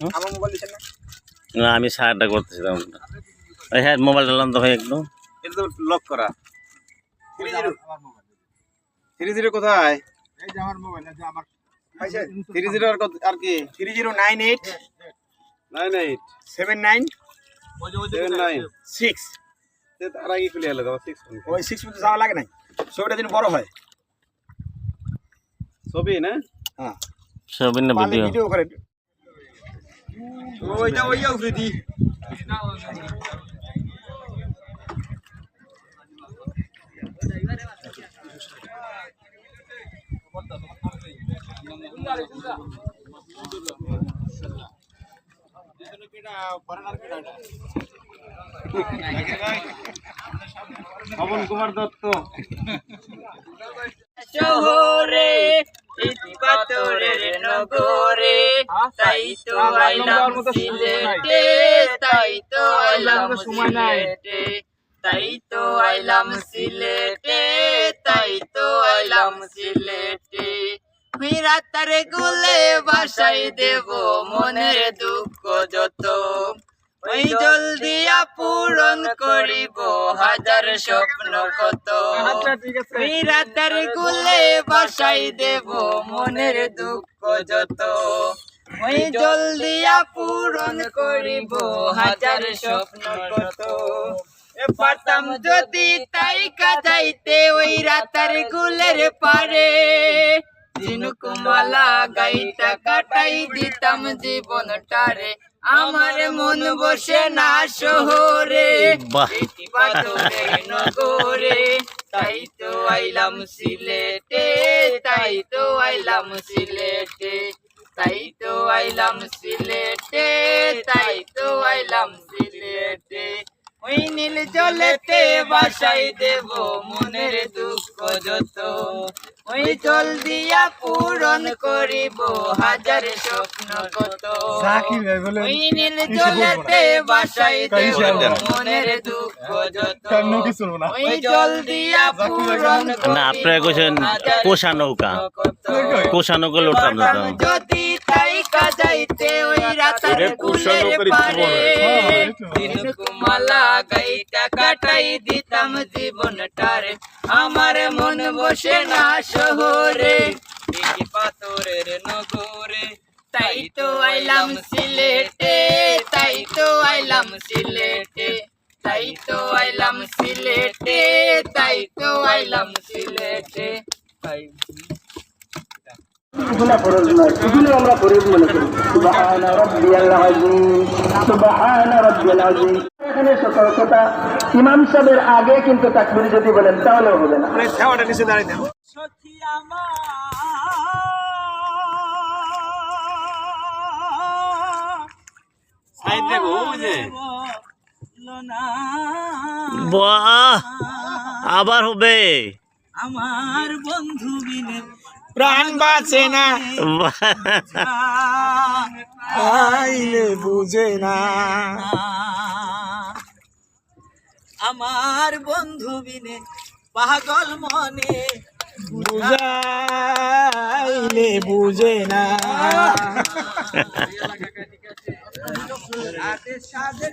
আমার মোবাইল দিচ্ছেন না? না আমি সাহায্য করতেছিলাম। এই হ্যাঁ মোবাইলটা লাম তো ভাই একটু এটা তো লক করা। থ্রি জিরো থ্রি জিরো কোথায়? থ্রি জিরো আর আর কি? Three zero nine eight nine eight seven nine seven nine six তার আগে খুলে এলো সিক্স ওই সিক্স মধ্যে যাওয়া লাগে নাই। ছবিটা যেন বড় হয়। ছবি না? হ্যাঁ। ছবি না ভিডিও ভিডিও করে ওইটা ওইটা উঠে দি পবন কুমার দত্ত। শহরে পাথরের নগরে তাই তো আইলাম সিলেটে তাই তো আইলাম সিলেটে আইলাম সিলেটে গুলে বাসাই দেব মনের দুঃখ যত ওই জলদিয়া পূরণ করিব হাজার স্বপ্ন কত রাতার গুলে বাসাই দেব মনের দুঃখ যত ওই জলদিয়া পূরণ করিব হাজার স্বপ্ন কত। এ পারতাম যদি তাই কাজাইতে ওই রাতার গুলের পারে। দিনকুমালা গাইতা কাটাই দিতাম জীবনটারে আমার মন বসে না শহরে। নগরে তাই তো আইলাম সিলেটে তাই তো আইলাম সিলেটে। তাই তো আইলাম সিলেটে তাই তো আইলাম সিলেটে। ওই নীল জলেতে বাসাই দেব মনের দুঃখ যত। ওই জল দিয়া পূরণ করিব হাজার স্বপ্ন কত। ওই নীল জলেতে বাসাই দেব মনের দুঃখ যত। ওই জল দিয়া পূরণ না আপনারা কোষা নৌকা। কোষা নৌকা লোটাম। যদি ওই রাতার কুলের পারে দিনকুমালা গাইটা কাটাই দিতাম জীবনটারে। আমার মন বসে না শহরে পাথরের নগরে। তাই তো আইলাম সিলেটে তাই তো আইলাম সিলেটে। তাই তো আইলাম সিলেটে তাই তো আইলাম সিলেটে। এগুলো ফরজ নয় এগুলো আমরা ফরজ মনে করি। সুবহান সুবহান এখানে সতর্কতা ইমাম সাহেবের আগে কিন্তু তাকবীর যদি বলেন তাহলেও হবে সখী না বাহ আবার হবে। আমার বন্ধু বিনে প্রাণ বাঁচে না। আইলে বুঝে না। আমার বন্ধু বিনে পাগল মনে বুঝাইলে বুঝে না। সাথে